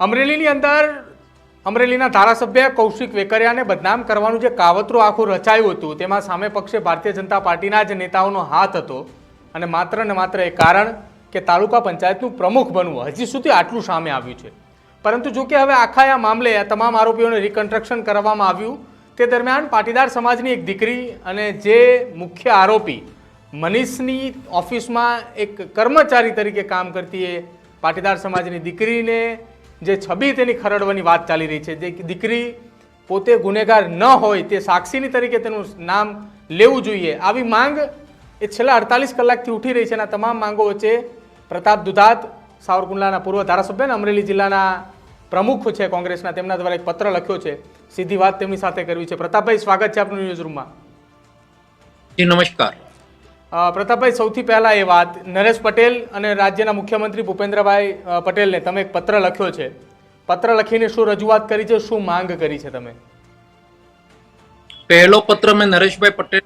અમરેલીની અંદર અમરેલીના ધારાસભ્ય કૌશિક વેકરિયાને બદનામ કરવાનું જે કાવતરું આખું રચાયું હતું, તેમાં સામે પક્ષે ભારતીય જનતા પાર્ટીના જ નેતાઓનો હાથ હતો. અને માત્ર ને માત્ર એ કારણ કે તાલુકા પંચાયતનું પ્રમુખ બનવું, હજી સુધી આટલું સામે આવ્યું છે. પરંતુ જો કે હવે આખા આ મામલે આ તમામ આરોપીઓને રિકન્સ્ટ્રક્શન કરવામાં આવ્યું. તે દરમિયાન પાટીદાર સમાજની એક દીકરી અને જે મુખ્ય આરોપી મનીષની ઓફિસમાં એક કર્મચારી તરીકે કામ કરતી એ પાટીદાર સમાજની દીકરીને જે છબી તેની ખરડવાની વાત ચાલી રહી છે, જે દીકરી પોતે ગુનેગાર ન હોય તે સાક્ષીની તરીકે તેનું નામ લેવું જોઈએ. આવી માંગ એ છેલ્લા અડતાલીસ કલાકથી ઉઠી રહી છે અને તમામ માંગો વચ્ચે પ્રતાપ દુધાત સાવરકુંડલાના પૂર્વ ધારાસભ્ય અને અમરેલી જિલ્લાના પ્રમુખ છે કોંગ્રેસના. તેમના દ્વારા એક પત્ર લખ્યો છે. સીધી વાત તેમની સાથે કરવી છે. પ્રતાપભાઈ, સ્વાગત છે આપનું ન્યૂઝ રૂમમાં. નમસ્કાર. પ્રતાપભાઈ સૌથી પહેલાં એ વાત નરેશ પટેલ અને રાજ્યના મુખ્યમંત્રી ભૂપેન્દ્રભાઈ પટેલને તમે એક પત્ર લખ્યો છે. પત્ર લખીને શું રજૂઆત કરી છે? શું માંગ કરી છે તમે? પહેલો પત્ર મેં નરેશભાઈ પટેલ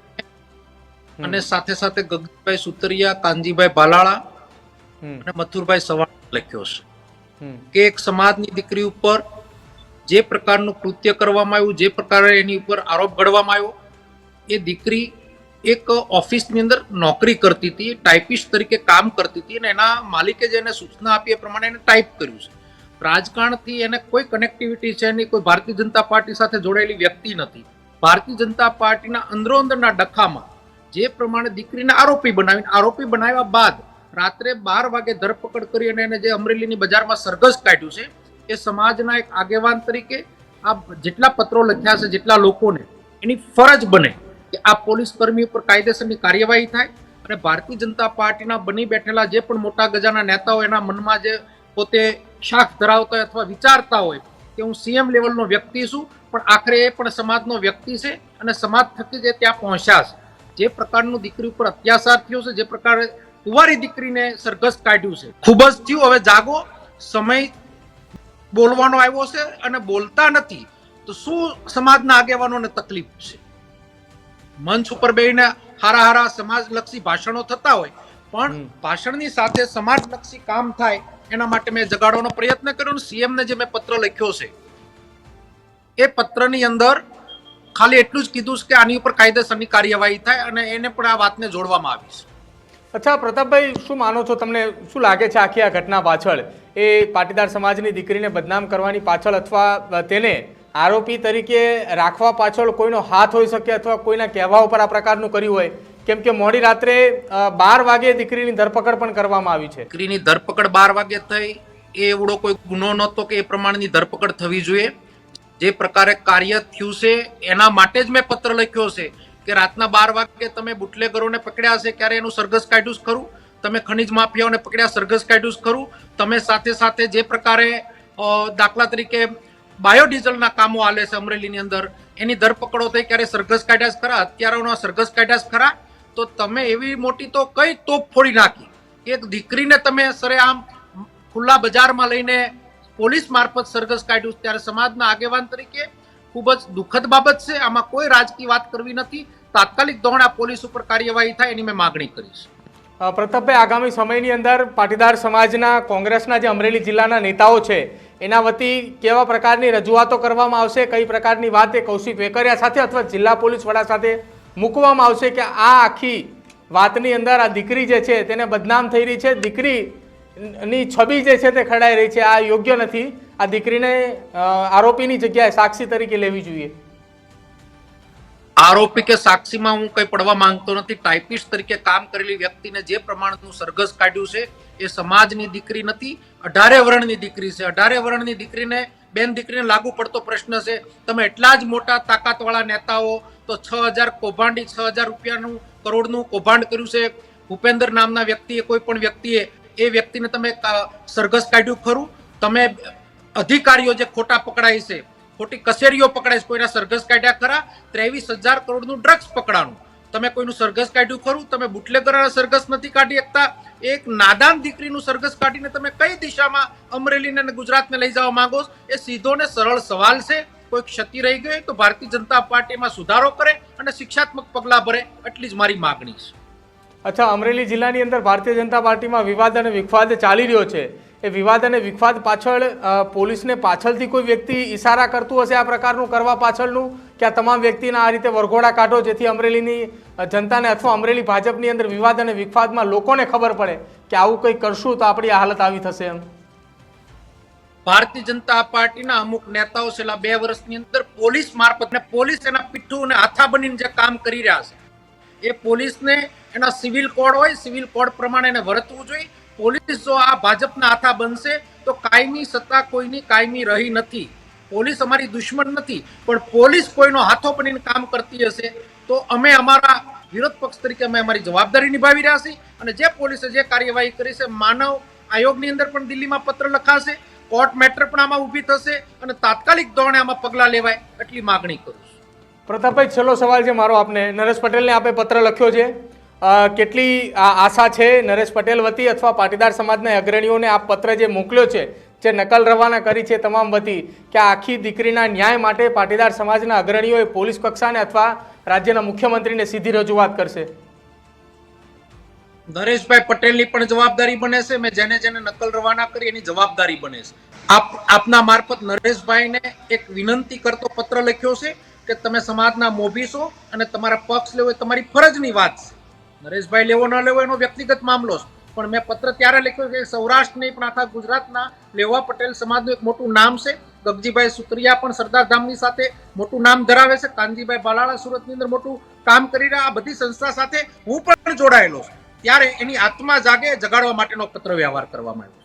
અને સાથે સાથે ગગનભાઈ સુતરિયા કાનજીભાઈ ભાલાળા અને મથુરભાઈ સવાણ લખ્યો છે. કે એક સમાજની દીકરી ઉપર જે પ્રકારનું કૃત્ય કરવામાં આવ્યું જે પ્રકારે એની ઉપર આરોપ ઘડવામાં આવ્યો એ દીકરી એક ઓફિસની અંદર નોકરી કરતી હતી ટાઈપિસ્ટ તરીકે કામ કરતી હતી અને એના માલિકે જેને સૂચના આપી એ પ્રમાણે એને ટાઈપ કર્યું છે. રાજકારણથી એને કોઈ કનેક્ટિવિટી છે નહીં, કોઈ ભારતીય જનતા પાર્ટી સાથે જોડાયેલી વ્યક્તિ નથી. ભારતીય જનતા પાર્ટીના અંદરો અંદરના ડખામાં જે પ્રમાણે દીકરીને આરોપી બનાવીને, આરોપી બનાવ્યા બાદ રાત્રે બાર વાગે ધરપકડ કરી અને એને જે અમરેલીની બજારમાં સરઘસ કાઢ્યું છે, એ સમાજના એક આગેવાન તરીકે આ જેટલા પત્રો લખ્યા છે, જેટલા લોકોને એની ફરજ બને કે આ પોલીસ કર્મી ઉપર કાયદેસરની કાર્યવાહી થાય અને ભારતીય જનતા પાર્ટીના બની બેઠેલા જે પણ મોટા ગજાના નેતાઓ એના મનમાં જે પોતે શાખ ધરાવતા હોય અથવા વિચારતા હોય કે હું સીએમ લેવલનો વ્યક્તિ છું, પણ આખરે એ પણ સમાજનો વ્યક્તિ છે અને સમાજ થકી જે ત્યાં પહોંચ્યા જે પ્રકારનું દીકરી ઉપર અત્યાચાર થયો છે, જે પ્રકારે કુંવારી દીકરીને સરઘસ કાઢ્યું છે. ખૂબ જ થયું. હવે જાગો. સમય બોલવાનો આવ્યો છે અને બોલતા નથી. તો શું સમાજના આગેવાનોને તકલીફ છે? મંચ ઉપર બેહીને હારા હારા સમાજલક્ષી ભાષણો થતા હોય પણ ભાષણની સાથે સમાજલક્ષી કામ થાય એના માટે મેં જગાડવાનો પ્રયત્ન કર્યો સીએમ ને જે મેં પત્ર લખ્યો છે એ પત્રની અંદર ખાલી એટલું જ કીધું છે કે આની ઉપર કાયદેસરની કાર્યવાહી થાય અને એને પણ આ વાતને જોડવામાં આવી છે. અચ્છા પ્રતાપભાઈ શું માનો છો તમને શું લાગે છે આખી આ ઘટના પાછળ? એ પાટીદાર સમાજની દીકરીને બદનામ કરવાની પાછળ અથવા તેને આરોપી તરીકે રાખવા પાછળ કોઈનો હાથ હોઈ શકે અથવા કોઈના કહેવા ઉપર આ પ્રકારનું કર્યું હોય, કેમ કે મોડી રાત્રે બાર વાગે દીકરીની ધરપકડ પણ કરવામાં આવી છે. દીકરીની ધરપકડ બાર વાગે થઈ, એ એવડો કોઈ ગુનો નહોતો કે એ પ્રમાણેની ધરપકડ થવી જોઈએ. જે પ્રકારે કાર્ય થયું છે, એના માટે જ મેં પત્ર લખ્યો છે કે રાતના બાર વાગે તમે બુટલેગરોને પકડ્યા છે, ક્યારે એનું સરઘસ કાઢ્યું ખરું? તમે ખનિજ માફિયાઓને પકડ્યા, સરઘસ કાઢ્યું ખરું? તમે સાથે સાથે જે પ્રકારે દાખલા તરીકે બાયોડીઝલના કામો આલે છે અમરેલીની અંદર. એની ધરપકડો થઈ ક્યારે સરઘસ કાઢ્યા ખરા? હત્યારાઓના સરઘસ કાઢ્યા ખરા? તો તમે એવી મોટી તો કઈ તોપ ફોડી નાખી એક દીકરીને તમે સરેઆમ ખુલ્લા બજારમાં લઈને પોલીસ મારફત સરઘસ કાઢ્યું ત્યારે સમાજના આગેવાન તરીકે ખૂબ જ દુઃખદ બાબત છે. આમાં કોઈ રાજકીય વાત કરવી નથી. તાત્કાલિક ધોરણે પોલીસ ઉપર કાર્યવાહી થાય એની મેં માગણી કરીશ પ્રતાપભાઈ આગામી સમયની અંદર પાટીદાર સમાજના કોંગ્રેસના જે અમરેલી જિલ્લાના નેતાઓ છે એના વતી કેવા પ્રકારની રજૂઆતો કરવામાં આવશે, કઈ પ્રકારની વાત એ કૌશિક વેકરિયા સાથે અથવા જિલ્લા પોલીસ વડા સાથે મૂકવામાં આવશે કે આ આખી વાતની અંદર આ દીકરી જે છે તેને બદનામ થઈ રહી છે, દીકરીની છબી જે છે તે ખડાઈ રહી છે, આ યોગ્ય નથી. આ દીકરીને આરોપીની જગ્યાએ સાક્ષી તરીકે લેવી જોઈએ. આરોપી કે સાક્ષીમાં હું કઈ પડવા માંગતો નથી. ટાઈપિસ્ટ તરીકે કામ કરેલી વ્યક્તિને જે પ્રમાણનું સરઘસ કાઢ્યું છે, એ સમાજની દીકરી નથી, અઢારે વર્ણની દીકરી છે. અઢારે વર્ણની દીકરીને, બેન દીકરીને લાગુ પડતો પ્રશ્ન છે, તમે એટલા જ મોટા તાકાતવાળા નેતાઓ, તો છ હજાર કૌભાંડી, છ હજાર રૂપિયાનું કરોડનું કૌભાંડ કર્યું છે. ભૂપેન્દ્ર નામના વ્યક્તિએ, કોઈ પણ વ્યક્તિએ, એ વ્યક્તિને તમે સરઘસ કાઢ્યું ખરું? તમે અધિકારીઓ જે ખોટા પકડાય છે ખોટી કસેરીઓ પકડાય છે. કોઈના સરઘસ કાઢ્યા ખરા? ત્રેવીસ હજાર કરોડનું ડ્રગ્સ પકડાણું. તમે કોઈનું સરઘસ કાઢ્યું ખરું? તમે બુટલેગરના સરઘસ નથી કાઢી શકતા. એક નાદાન દીકરીનું સરઘસ કાઢીને તમે કઈ દિશામાં અમરેલીને અને ગુજરાતને લઈ જવા માંગો એ સીધો ને સરળ સવાલ છે. કોઈ ક્ષતિ રહી ગઈ તો ભારતીય જનતા પાર્ટીમાં સુધારો કરે અને શિક્ષાત્મક પગલાં ભરે. એટલી જ મારી માગણી છે. અચ્છા, અમરેલી જિલ્લાની અંદર ભારતીય જનતા પાર્ટીમાં વિવાદ અને વિખવાદ ચાલી રહ્યો છે. એ વિવાદ અને વિખવાદ પાછળ પોલીસને પાછળથી કોઈ વ્યક્તિ ઇશારા કરતું હશે આ પ્રકારનું કરવા પાછળનું? કે આ તમામ વ્યક્તિના આ રીતે વરઘોડા કાઢો જેથી અમરેલીની જનતાને અથવા અમરેલી ભાજપની અંદર વિવાદ અને વિખવાદમાં લોકોને ખબર પડે કે આવું કંઈ કરશું તો આપણી હાલત આવી થશે એમ? ભારતીય જનતા પાર્ટીના અમુક નેતાઓ છેલ્લા બે વર્ષની અંદર પોલીસ મારફત ને પોલીસ એના પીઠું અને હાથા બનીને જે કામ કરી રહ્યા છે. એ પોલીસને એના સિવિલ કોડ હોય, સિવિલ કોડ પ્રમાણે એને વર્તવું જોઈએ. પોલીસ જો આ ભાજપના હાથા બનશે તો કાયમી સત્તા કોઈની કાયમી રહી નથી. પોલીસ અમારી દુશ્મન નથી, પણ પોલીસ કોઈનો હાથો બનીને કામ કરતી હશે તો અમે અમારા વિરોધ પક્ષ તરીકે અમે અમારી જવાબદારી નિભાવી રહ્યા છીએ અને જે પોલીસે જે કાર્યવાહી કરી છે માનવ આયોગની અંદર પણ દિલ્હીમાં પત્ર લખાશે, કોર્ટ મેટર પણ આમાં ઊભી થશે અને તાત્કાલિક ધોરણે આમાં પગલાં લેવાય એટલી માગણી કરું છું. પ્રતાપભાઈ, છેલ્લો સવાલ છે મારો આપને. નરેશ પટેલને આપે પત્ર લખ્યો છે. કેટલી આશા છે નરેશ પટેલ વતી અથવા પાટીદાર સમાજના અગ્રણીઓને આ પત્ર જે મોકલ્યો છે, જે નકલ રવાના કરી છે તમામ વતી, કે આખી દીકરીના ન્યાય માટે પાટીદાર સમાજના અગ્રણીઓએ પોલીસ કક્ષાને અથવા રાજ્યના મુખ્યમંત્રીને સીધી રજૂઆત કરશે? નરેશભાઈ પટેલની પણ જવાબદારી બને છે, મેં જેને જેને નકલ રવાના કરી એની જવાબદારી બને છે. આપ, આપના મારફત નરેશભાઈને એક વિનંતી કરતો પત્ર લખ્યો છે કે તમે સમાજના મોભી છો અને તમારા પક્ષ લેવો એ તમારી ફરજની વાત છે. નરેશભાઈ લેવો ન લેવો એનો વ્યક્તિગત મામલો છે. પણ મેં પત્ર ત્યારે લખ્યો કે સૌરાષ્ટ્ર નહીં, પણ આખા ગુજરાતના લેવા પટેલ સમાજનું એક મોટું નામ છે. ગગજીભાઈ સુતરિયા પણ સરદાર ધામની સાથે મોટું નામ ધરાવે છે. કાનજીભાઈ બાલાળા સુરતની અંદર મોટું કામ કરી રહ્યા. આ બધી સંસ્થા સાથે હું પણ જોડાયેલો છું. ત્યારે એની આત્મા જાગે જગાડવા માટેનો પત્ર વ્યવહાર કરવામાં આવ્યો